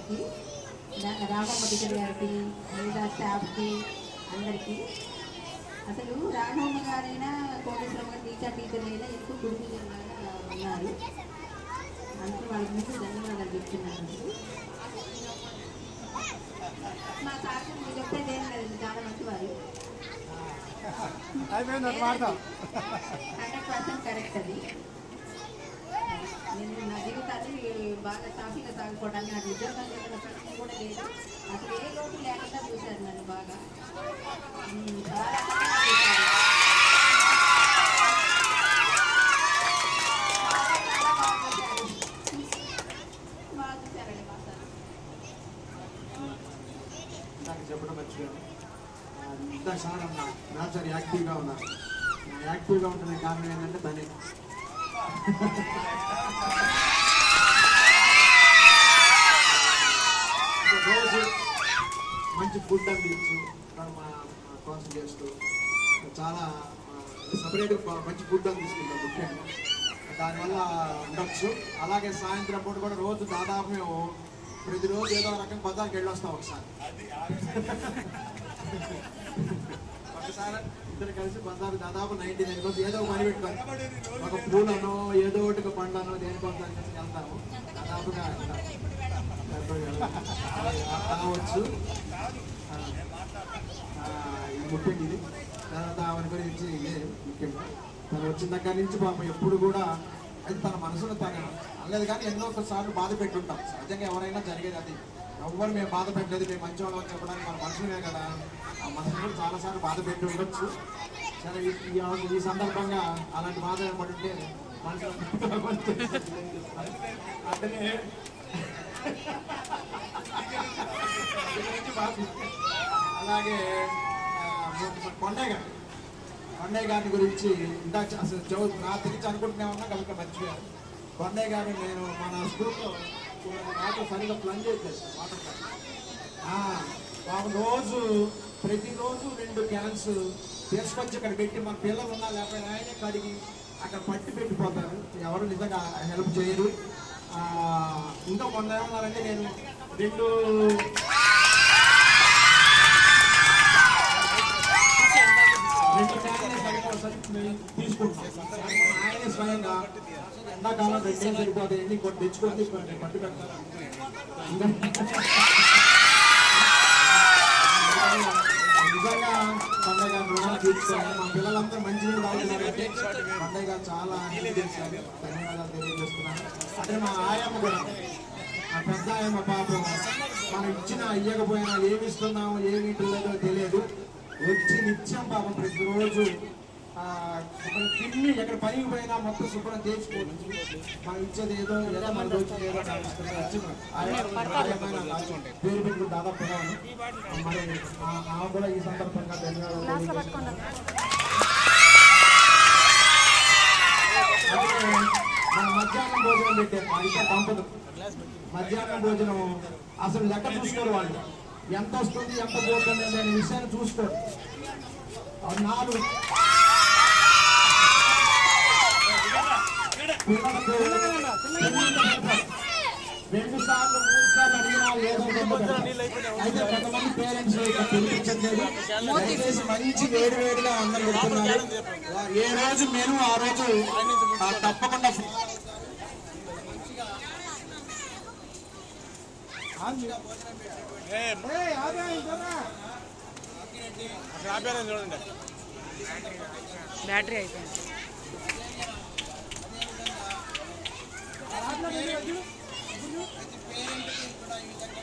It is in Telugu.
గారికి రామమ్మ టీచర్ గారికి మిగతా స్టాఫ్కి అందరికీ. అసలు రాఘవమ్మ గారైనా కోటేశ్వరమ్మ గారు టీచర్ టీచర్ అయినా ఎక్కువ గురువులాగా ఉన్నారు. అందుకే వాళ్ళ ముందు ధన్యవాదాలు చెప్తున్నాను. మా సార్ మీరు చెప్పేది ఏం లేదు చాలా ఒక మాట హండ్రెడ్ పర్సెంట్ కరెక్ట్ అది నేను నా జీవితాన్ని బాగా సాఫీగా సాగిపోవడానికి నాకు ఉద్యోగం చేసిన కూడా లేదు అసలు ఏ లోటు లేకుండా చూశారు నన్ను బాగా సార్ చెప్పడం సార్ యాక్టివ్గా ఉన్నారు యాక్టివ్గా ఉంటున్న కారణం ఏంటంటే తనే ఇంకా రోజు మంచి ఫుడ్ అందించు మా కోసం చేస్తూ చాలా సపరేట్ మంచి ఫుడ్ అందిస్తుంటాం ముఖ్యంగా దానివల్ల ఉండొచ్చు. అలాగే సాయంత్రం పూట కూడా రోజు దాదాపు మేము ప్రతిరోజు ఏదో రకం బజార్కి వెళ్ళొస్తాం ఒకసారి. ఒకసారి ఇద్దరు కలిసి బజార్ దాదాపు నైన్టీ నైన్ కోసం ఏదో పని పెట్టుకోవాలి ఒక పూలనో ఏదో ఒకటి ఒక పండ్లనో దేనికో కలిసి వెళ్తాము. దాదాపుగా కావచ్చు ముఖ్యం ఇది. తర్వాత ఆమె గురించి ఇదే ముఖ్యంగా తను వచ్చిన దగ్గర నుంచి పాపం ఎప్పుడు కూడా అది తన మనసులో తన అనలేదు కానీ ఎన్నో ఒకసారి బాధ పెట్టుంటాం. సహజంగా ఎవరైనా జరిగేది అది. ఎవ్వరు మేము బాధ పెట్టలేదు మేము మంచి వాళ్ళని చెప్పడానికి మన మనుషులే కదా. ఆ మనుషులు కూడా చాలాసార్లు బాధ పెట్టి ఉండొచ్చు. సరే ఈ- ఈ- సందర్భంగా అలాంటి బాధ ఏర్పడుంటే మనుషులు అంటే అలాగే కొండయ్య గారు కొండయ్య గారి గురించి ఇంకా అసలు చదువు నా తెలిసి అనుకుంటున్నామన్నా ఉన్నా కనుక మర్చిపోయాను కొండయ్య గారు నేను మన స్కూల్లో వాటర్ సరిగా ప్లాన్ చేసేస్తాను వాటర్ ప్లాన్ రోజు ప్రతిరోజు రెండు క్యాన్స్ తీసుకొచ్చి ఇక్కడ పెట్టి మన పిల్లలు ఉన్నా లేకపోతే ఆయనే కడిగి అక్కడ పట్టి పెట్టిపోతారు. ఎవరు నిజంగా హెల్ప్ చేయరు. ఇంకా మొన్న ఏమన్నారంటే నేను రెండు సరిపోతుంది ఆయనే స్వయంగా ఎండాకాలం రెండేం సరిపోతాయి కొన్ని తెచ్చుకొని పట్టి పెడతారు నిజంగా పండగ రుణాలు తీర్చుకోవాలి మా పిల్లలందరూ మంచి నీళ్ళు తాగుతున్నారంటే పండగ చాలా చేశారు ధన్యవాదాలు తెలియజేస్తున్నాను అంటే మా ఆయమ్మ కూడా ఆ పెద్ద ఆయమ్మ పాపం మనం ఇచ్చిన ఇయ్యకపోయినా ఏమి ఇస్తున్నాము ఏమి ఇట్లేదో తెలియదు వచ్చి నిత్యం పాపం ప్రతిరోజు ఎక్కడ పనికి పోయినా మొత్తం శుభ్రం చేసుకోవచ్చు మనం ఇచ్చేది ఏదో ఏదో మన రోజు ఏదో పేరు ఆమె కూడా ఈ సందర్భంగా ధన్యవాదాలు మన మధ్యాహ్నం భోజనం పెట్టారు అయితే పంపదు. మధ్యాహ్నం భోజనం అసలు లెక్క చూసుకోరు వాళ్ళు. ఎంత వస్తుంది ఎంత పోతుంది అనే విషయాన్ని చూసుకోరు. నాలుగు రెండు సార్లు మూడు సార్లు అడిగినా ఏదో అయితే కొంతమంది పేరెంట్స్ పిలిపించట్లేదు దయచేసి మంచి వేడి వేడిగా అందరు పెడుతున్నారు ఏ రోజు మేము ఆ రోజు తప్పకుండా బ్యాటరీ అయిపోయింది. ప్రతి పేరెంట్కి కూడా ఈ విధంగా